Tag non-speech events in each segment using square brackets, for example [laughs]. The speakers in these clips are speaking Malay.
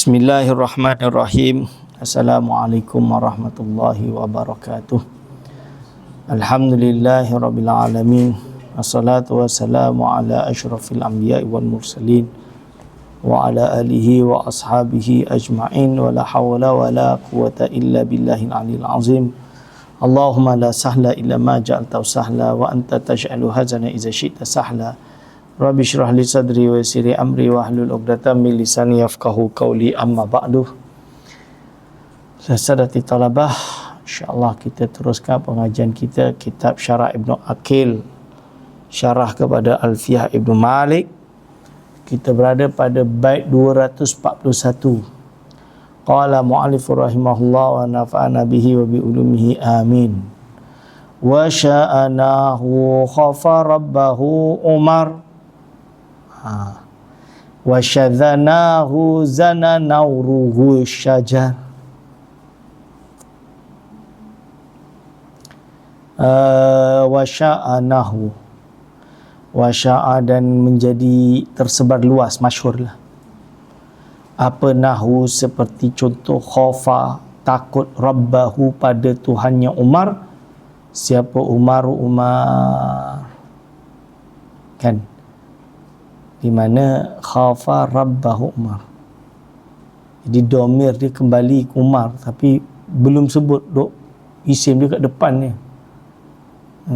Bismillahirrahmanirrahim. Assalamualaikum warahmatullahi wabarakatuh. Alhamdulillahi rabbil alamin. Assalatu wassalamu ala asyrafil anbiya'i wal mursalin wa ala alihi wa ashabihi ajma'in wa la hawla wa la quwata illa billahil aliyil azim. Allahumma la sahla illa ma ja'altahu sahla wa anta taj'alu hazana idza syi'ta sahla. Rabbi syrah li sadri wa yassir amri wa hlul 'uqdatam min lisani yafqahu qawli amma ba'du. Sasadati talabah, insyaallah kita teruskan pengajian kita kitab Syarah Ibnu Akil syarah kepada Alfiyah Ibnu Malik. Kita berada pada bait 241. Qala mu'allif rahimahullah wa nafa'ana bihi wa bi ulumihi amin. Wa sya'anahu khafa rabbahu Umar ha. wa syadzanahu zana nauruhu syajar uh, wa sya'anahu wa sya'a dan menjadi tersebar luas masyhur lah. Apa nahu seperti contoh khofa takut rabbahu pada Tuhannya Umar. Siapa Umar Umar. Kan di mana khafa rabbahu Umar. Jadi domir dia kembali ke Umar tapi belum sebut dok isim dia kat depan ni.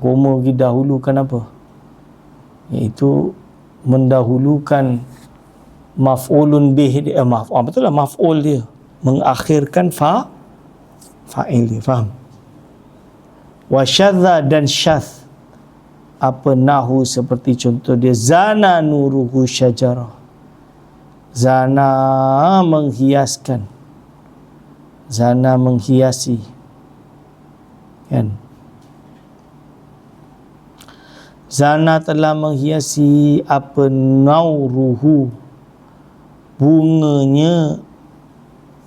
Koma lagi dahulukan apa? Iaitu mendahulukan maf'ulun bih dia. Eh, maf, ah, betul lah maf'ul dia. Mengakhirkan fa fa'il dia. Faham? Wa dan syadh apa nahu seperti contoh dia zana nuruhu syajarah. Zana menghiaskan. Zana menghiasi. Kan? Zana telah menghiasi apa nauruhu. Bunganya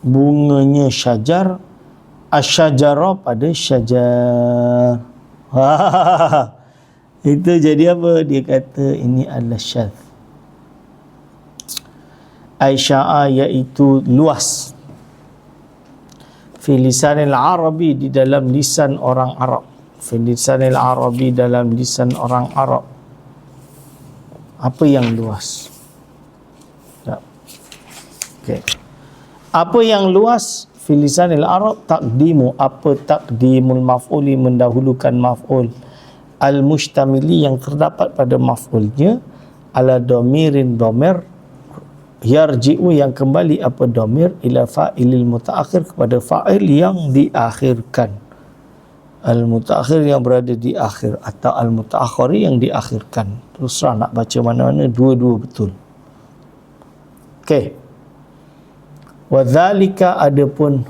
bunganya syajar asyajarah pada syajar [laughs] Itu jadi apa? Dia kata ini adalah syadh. Aisyah iaitu luas. Fi lisanil Arabi di dalam lisan orang Arab. Fi lisanil Arabi dalam lisan orang Arab. Apa yang luas? Tak. Okay. Apa yang luas? Fi lisanil Arab takdimu. Apa takdimul maf'uli mendahulukan maf'ul? Al-mustamili yang terdapat pada maf'ulnya ala domirin domer yarji'u yang kembali apa domir ila fa'ilil mutaakhir kepada fa'il yang diakhirkan. Al-mutaakhir yang berada di akhir atau al-mutaakhiri yang diakhirkan. Teruslah nak baca mana-mana dua-dua betul. Okey. Wa dzalika adapun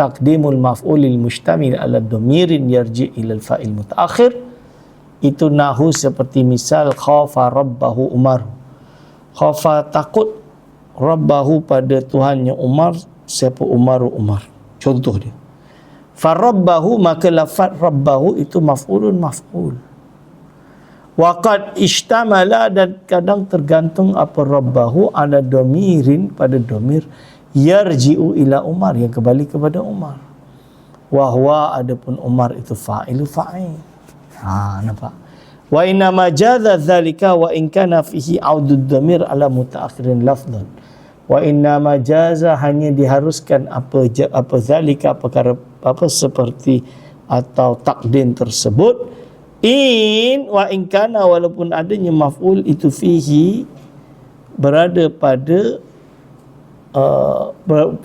taqdimul maf'ulil mustamil ala domirin yarji' ila al-fa'il mutaakhir itu nahu seperti misal khafa rabbahu Umar. Khafa takut rabbahu pada Tuhannya Umar siapa Umar Umar. Contoh dia. Farabbahu maka lafaz rabbahu itu maf'ulun maf'ul. Waqad ishtamala dan kadang tergantung apa rabbahu ada domirin pada domir yarji'u ila Umar yang kembali kepada Umar. Wahwa adapun Umar itu fa'ilu fa'il Ha nampak. Wa inna ma jadza dzalika wa in kana fihi audud dhamir ala mutaakhirin lafdhan. Wa inna ma jaza hanya diharuskan apa apa zalika perkara apa seperti atau takdim tersebut in wa in kana walaupun adanya maf'ul itu fihi berada pada Uh,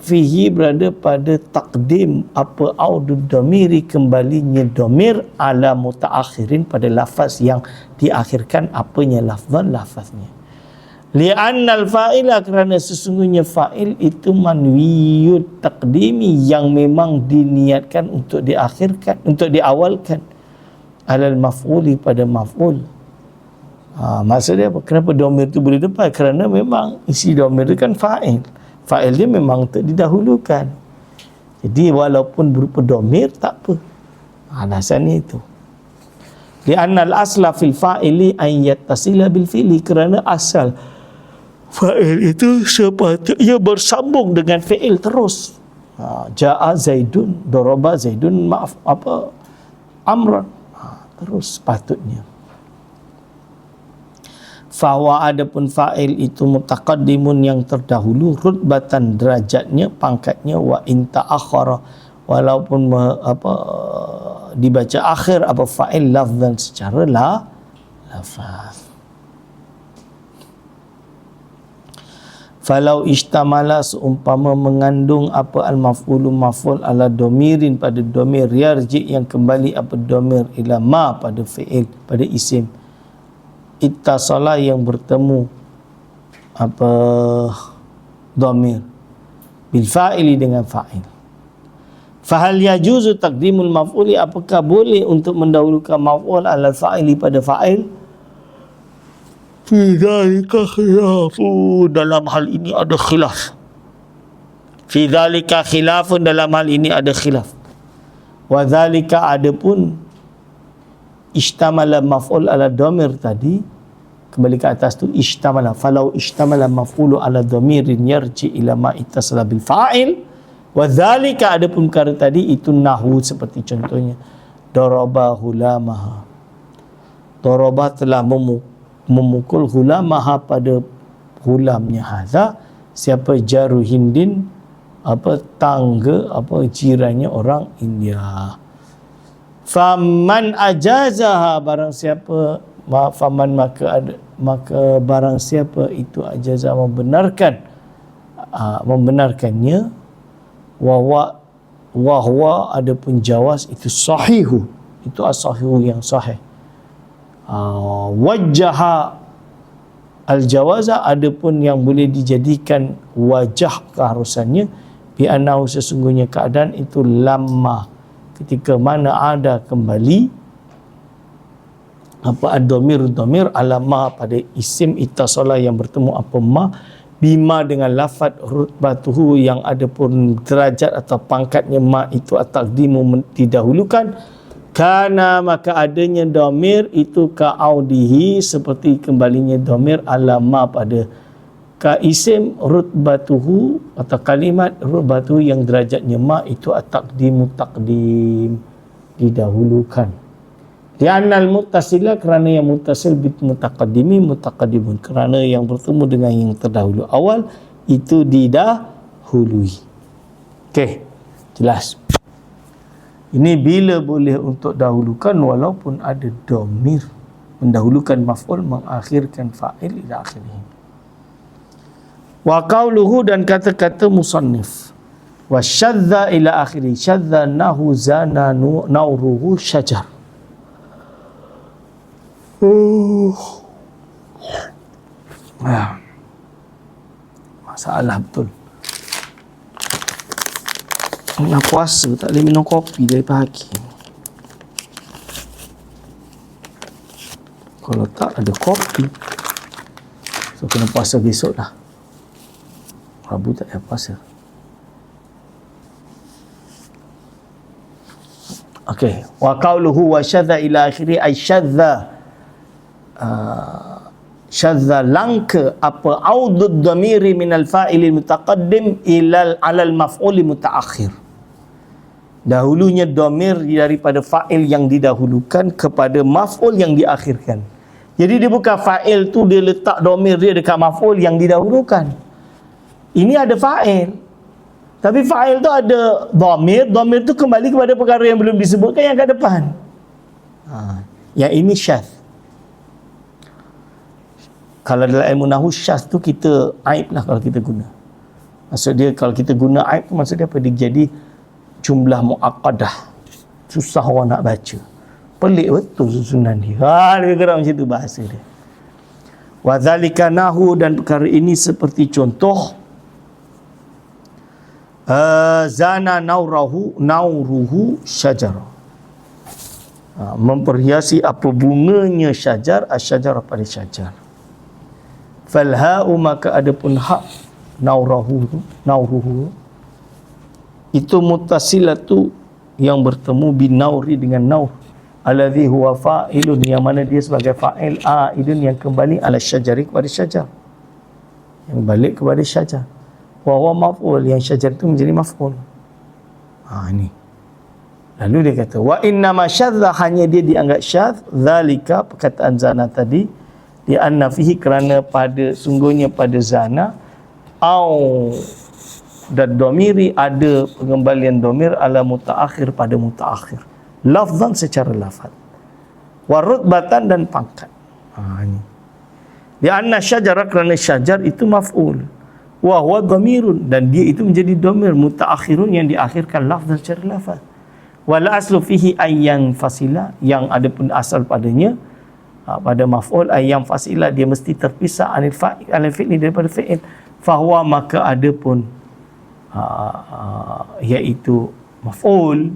fihi berada pada takdim apa audu domiri kembalinya domir ala mutaakhirin pada lafaz yang diakhirkan apanya lafzan lafaznya. Li'annal fa'ila kerana sesungguhnya fa'il itu manwiyut takdimi yang memang diniatkan untuk diakhirkan untuk diawalkan. Alal maf'uli pada maf'ul. Ha, maksudnya apa? kenapa domir itu boleh depan? Kerana memang isi domir itu kan fa'il fa'il dia memang terdahulukan jadi walaupun berupa domir tak apa. Alasannya itu. Li annal asla fil fa'ili an yattasila bil fi'li kerana asal fa'il itu sepatutnya bersambung dengan fi'il terus. Ha, ja'a zaidun doroba zaidun maaf apa amran. Ha, terus sepatutnya fawa adapun fa'il itu mutaqaddimun yang terdahulu. Rutbatan derajatnya pangkatnya wa inta akhara walaupun me, apa dibaca akhir apa fa'il lafzan secara la lafaz. Falau istamala seumpama mengandung apa al-maf'ulu maf'ul ala domirin pada domir yarji yang kembali apa domir ila ma pada fi'il pada isim ittasala yang bertemu apa domir bil fa'ili dengan fa'il. Fahal yajuzu taqdimul maf'uli? Apakah boleh untuk mendahulukan maf'ul ala fa'ili pada fa'il? Fi dhalika khilafu. Dalam hal ini ada khilaf. Fi dhalika khilafun dalam hal ini ada khilaf. Wa dhalika ada pun ishtamala maf'ul ala domir tadi kembali ke atas tu ishtamala falau ishtamala maf'ulu ala domirin yarji ila ma ittasala bil fa'il. Wa dhalika ada pun perkara tadi itu nahu seperti contohnya. Daraba hulamaha. Daraba telah memukul hulamaha pada hulamnya. Haza siapa jaru hindin apa tangga apa jirannya orang India. Faman ajazaha barang siapa faman maka ada maka barang siapa itu ajaza membenarkan aa, membenarkannya wahwa wahwa ada pun jawas itu sahihu. Itu as-sahihu yang sahih. Uh, wajah al-jawaza ada pun yang boleh dijadikan wajah keharusannya bi sesungguhnya keadaan itu lama ketika mana ada kembali apa ad-dhamir dhamir alama pada isim ittasala yang bertemu apa ma bima dengan lafaz rutbatuhu yang ada pun derajat atau pangkatnya ma itu at-taqdimu didahulukan Kana maka adanya domir itu ka audihi seperti kembalinya domir alama pada ka isim rutbatuhu atau kalimat rutbatuhu yang derajatnya ma itu at-taqdimu taqdim didahulukan. Lianna al-muttasila kerana yang muttasil bit mutaqaddimi mutaqaddimun kerana yang bertemu dengan yang terdahulu awal itu didahului. Okey, jelas. Ini bila boleh untuk dahulukan walaupun ada domir mendahulukan maf'ul mengakhirkan fa'il ila akhirih. Wa qawluhu dan kata-kata musannif wa syadza ila akhiri syadza nahu zana nauruhu syajar. Oh. Masalah betul. Tengah puasa tak boleh minum kopi dari pagi. Kalau tak ada kopi, so kena puasa besok lah. Rabu tak ada puasa. Okey, wa qauluhu wa syadza ila akhiri ay syadza uh, syadza langka apa audud dhamiri min al fa'il mutaqaddim ila al al maf'ul mutaakhir dahulunya domir daripada fa'il yang didahulukan kepada maf'ul yang diakhirkan. Jadi dia bukan fa'il tu dia letak domir dia dekat maf'ul yang didahulukan. Ini ada fa'il. Tapi fa'il tu ada domir, domir tu kembali kepada perkara yang belum disebutkan yang kat depan. Ha. Yang ini syaz. Kalau dalam ilmu nahu syaz tu kita aib lah kalau kita guna. Maksud dia kalau kita guna aib tu maksud dia apa? Dia jadi jumlah muaqadah. Susah orang nak baca. Pelik betul susunan dia. Ha lebih kurang macam tu bahasa dia. Wa zalika nahu dan perkara ini seperti contoh uh, zana naurahu nauruhu syajar. Uh, memperhiasi apa bunganya syajar asyajar pada syajar falha'u maka adapun hak naurahu nauruhu. Itu mutasilatu yang bertemu binauri dengan naur. Alladhi huwa fa'ilun yang mana dia sebagai fa'il a'idun yang kembali ala syajari kepada syajar. Yang balik kepada syajar. Wa huwa maf'ul yang syajar itu menjadi maf'ul. Ha ini. Lalu dia kata wa inna ma syadza hanya dia dianggap syadz zalika perkataan zana tadi di anna fihi kerana pada sungguhnya pada zana au dan domiri ada pengembalian domir ala mutaakhir pada mutaakhir. Lafzan secara lafaz. Warutbatan dan pangkat. Ha ini di anna syajarah kerana syajar itu maf'ul. Wa huwa dhamirun dan dia itu menjadi domir mutaakhirun yang diakhirkan lafaz secara lafaz. Wal aslu fihi ayyan fasila yang ada pun asal padanya ha, pada maf'ul ayyan fasila dia mesti terpisah anil fa'il anil fi'li daripada fi'il. Fahuwa maka ada pun uh, iaitu maf'ul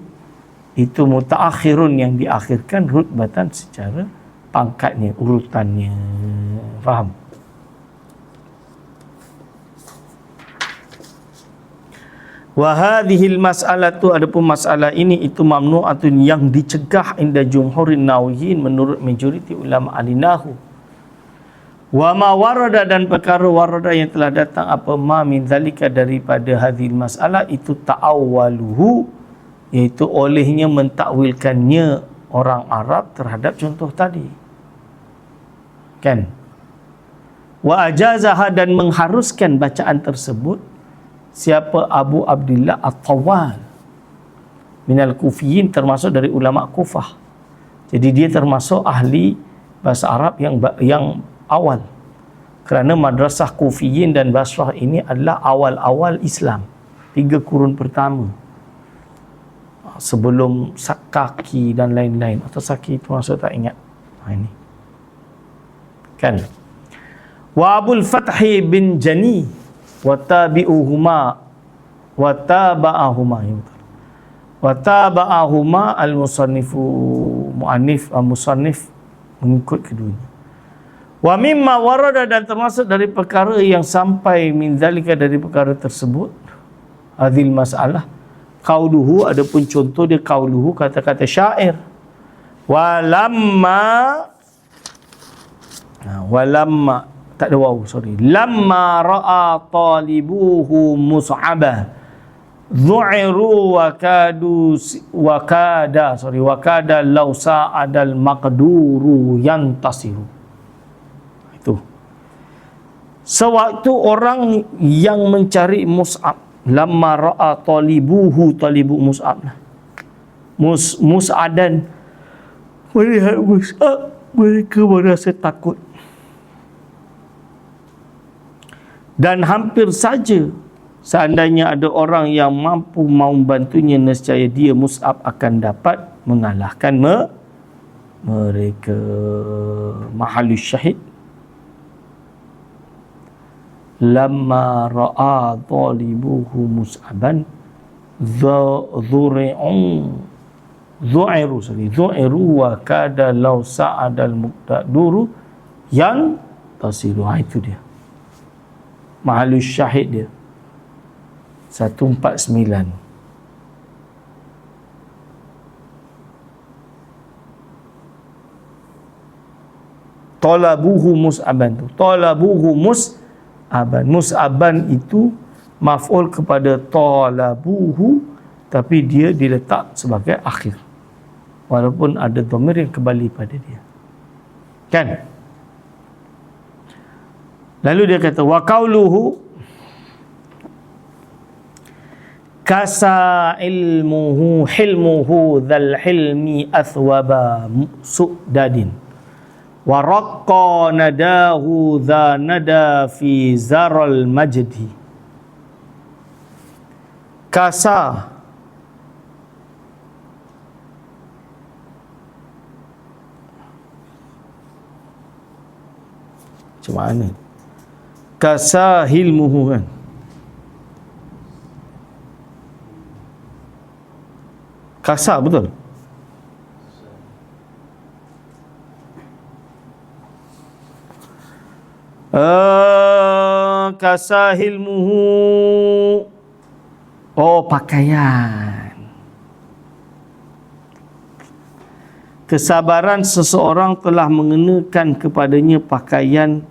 itu mutaakhirun yang diakhirkan rutbatan secara pangkatnya urutannya. Faham wa hadhihi almas'alatu adapun masalah ini itu mamnu'atun yang dicegah inda jumhurin nawiyin menurut majoriti ulama alinahu Wa ma warada dan perkara warada yang telah datang apa ma min zalika daripada hadhil masalah itu ta'awwaluhu iaitu olehnya mentakwilkannya orang Arab terhadap contoh tadi. Kan? Wa ajazaha dan mengharuskan bacaan tersebut siapa Abu Abdullah At-Tawwal? Minal kufiyin termasuk dari ulama Kufah. Jadi dia termasuk ahli bahasa Arab yang yang awal. Kerana madrasah kufiyin dan basrah ini adalah awal-awal Islam. Tiga kurun pertama. Sebelum sakaki dan lain-lain. Atau saki itu maksud tak ingat. Ha, ini. Kan? Wa abul fathi bin jani wa tabi'uhuma wa taba'ahuma ya wa taba'ahuma al-musannifu mu'annif al-musannif mengikut keduanya. Wa mimma warada dan termasuk dari perkara yang sampai min zalika dari perkara tersebut hadil masalah qauluhu adapun contoh dia qauluhu kata-kata syair. Walamma nah walamma tak ada waw sorry. Lamma ra'a talibuhu mus'aba dhu'iru wa kadu wa kada sorry wa kada law sa'adal maqduru yantasiru. Sewaktu orang yang mencari Mus'ab Lama ra'a talibuhu talibu Mus'ab. Mus, Mus'adan Melihat Mus'ab Mereka merasa takut Dan hampir saja Seandainya ada orang yang mampu mau membantunya Nescaya dia Mus'ab akan dapat mengalahkan me mereka. Mahalus syahid. Lamma ra'a talibuhu mus'aban dhuri'un dhu'iru sorry dhu'iru wa kada law sa'adal muqtaduru yang tasiru. Ha, itu dia mahalus syahid dia 149 talabuhu mus'aban tu talabuhu mus'aban aban. Mus'aban itu maf'ul kepada talabuhu tapi dia diletak sebagai akhir. Walaupun ada domir yang kembali pada dia. Kan? Lalu dia kata wa qauluhu kasa ilmuhu hilmuhu dhal hilmi athwaba su'dadin wa raqqa nadahu dha nada fi zaral majdi. Kasa macam mana kasa hilmuhu kan. Kasa betul? Uh, kasahilmuhu. Oh pakaian. Kesabaran seseorang telah mengenakan kepadanya pakaian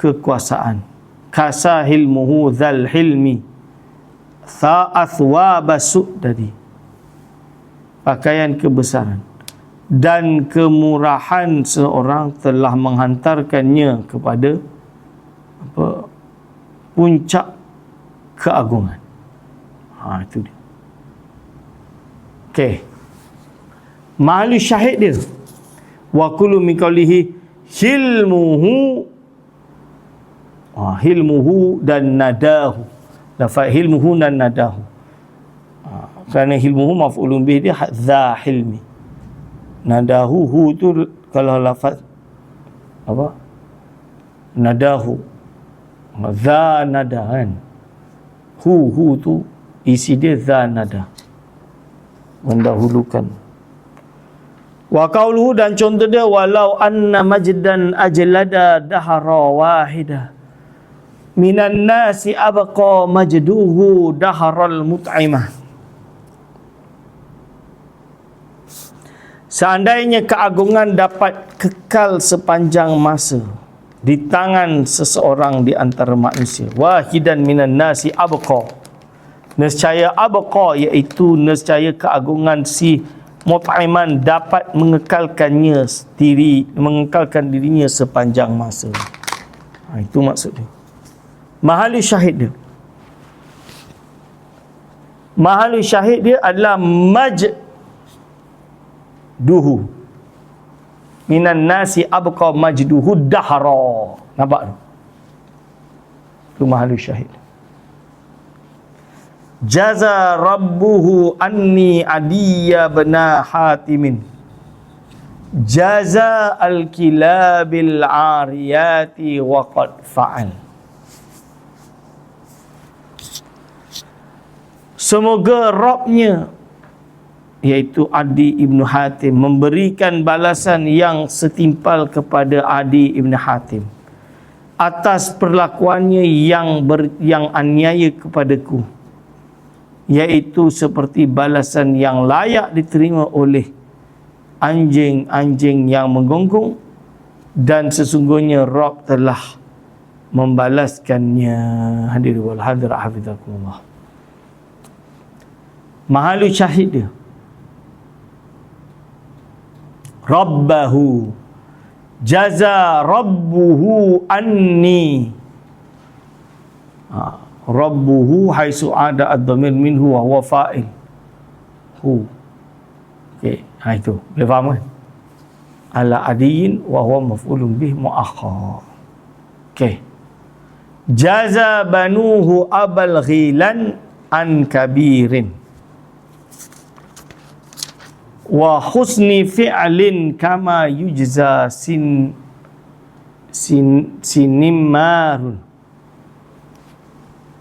kekuasaan kasahilmuhu zal hilmi. Tha'athwa basuk tadi. Pakaian kebesaran. Dan kemurahan seorang telah menghantarkannya kepada apa puncak keagungan. Ha itu dia. Okey. Mahali syahid dia. Wa kullu min qawlihi hilmuhu ha, hilmuhu dan nadahu. Lafaz hilmuhu dan nadahu. Ha, kerana hilmuhu maf'ulun bih dia za hilmi. Nadahu hu tu kalau lafaz apa? Nadahu. Za nada kan? Hu hu tu isi dia za nada. Mendahulukan. Wa qauluhu dan contoh dia walau anna majdan ajlada dahara wahida minan nasi abqa majduhu daharal mut'imah Seandainya keagungan dapat kekal sepanjang masa di tangan seseorang di antara manusia, wahidan minan nasi abqa. Nescaya abqa iaitu nescaya keagungan si mut'iman dapat mengekalkannya diri mengekalkan dirinya sepanjang masa. Ha, itu maksudnya. Mahali syahid dia. Mahali syahid dia adalah maj duhu minan nasi abqa majduhu dahra. Nampak tu? Tu mahalus syahid. Jaza rabbuhu anni adiya bena hatimin. Jaza al-kilabil ariyati wa qad fa'al semoga Rabbnya iaitu Adi Ibn Hatim memberikan balasan yang setimpal kepada Adi Ibn Hatim atas perlakuannya yang ber, yang aniaya kepadaku iaitu seperti balasan yang layak diterima oleh anjing-anjing yang menggonggong dan sesungguhnya Rob telah membalaskannya. Hadir wal hadir mahalu syahid dia. Rabbahu. Jaza rabbuhu anni. Ha, rabbuhu haisu ada ad-dhamir minhu wa huwa fa'il. Hu. Okey ha itu. Boleh faham kan? Ala adiyin wa huwa maf'ulun bih muakhar okey. Jaza banuhu abal ghilan an kabirin wa husni fi'lin kama yujza sin sin sinimar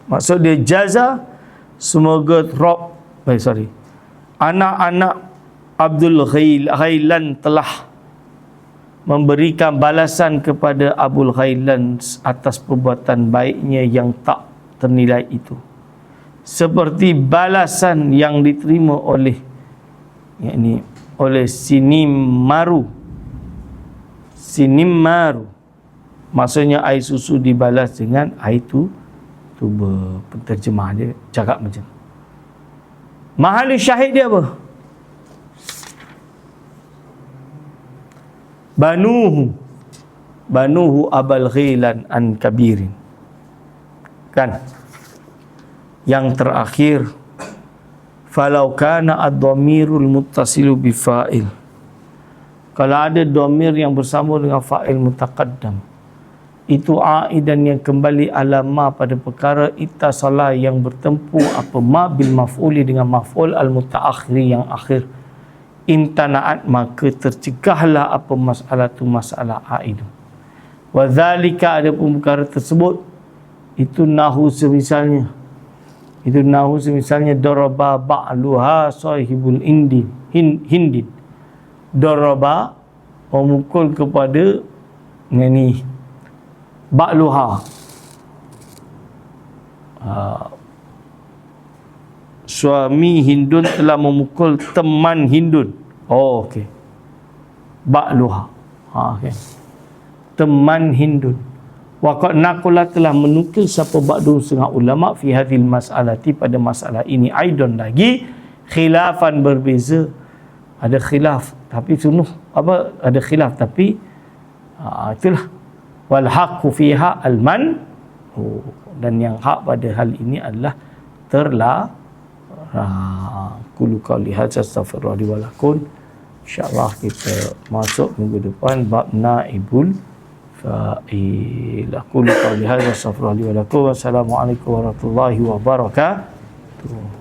maksud dia jaza semoga rob eh, sorry. Anak-anak Abdul Ghailan telah memberikan balasan kepada Abdul Ghailan atas perbuatan baiknya yang tak ternilai itu. Seperti balasan yang diterima oleh yakni oleh sinim maru sinim maru maksudnya air susu dibalas dengan air tu tu penterjemah dia cakap macam mahal syahid dia apa? Banuhu. Banuhu abal ghilan an kabirin. Kan? Yang terakhir falau kana ad-dhamirul muttasilu bi fa'il. Kalau ada dhamir yang bersama dengan fa'il mutaqaddam itu aidan yang kembali alama pada perkara ittasala yang bertempu apa ma bil maf'uli dengan maf'ul al mutaakhiri yang akhir. Intanaat maka tercegahlah apa masalah tu masalah aid. Wa zalika ada perkara tersebut itu nahu semisalnya itu nahu misalnya daraba ba'luha sahibul indi hindin daraba memukul kepada ni ba'luha. Uh, suami hindun telah memukul teman hindun. Oh okey. Ba'luha. Ha okey. Teman hindun wa qad naqala telah menukil siapa ba'du setengah ulama fi hadhil mas'alati pada masalah ini aidon lagi. Khilafan berbeza. Ada khilaf tapi sunuh apa ada khilaf tapi uh, itulah. Wal haqqu fiha al man oh, dan yang hak pada hal ini adalah terla kulu qali hadza astaghfirullah wa lakum insyaallah kita masuk minggu depan bab naibul fa'il aqulu qali hadza astaghfirullah li wa lakum assalamualaikum warahmatullahi wabarakatuh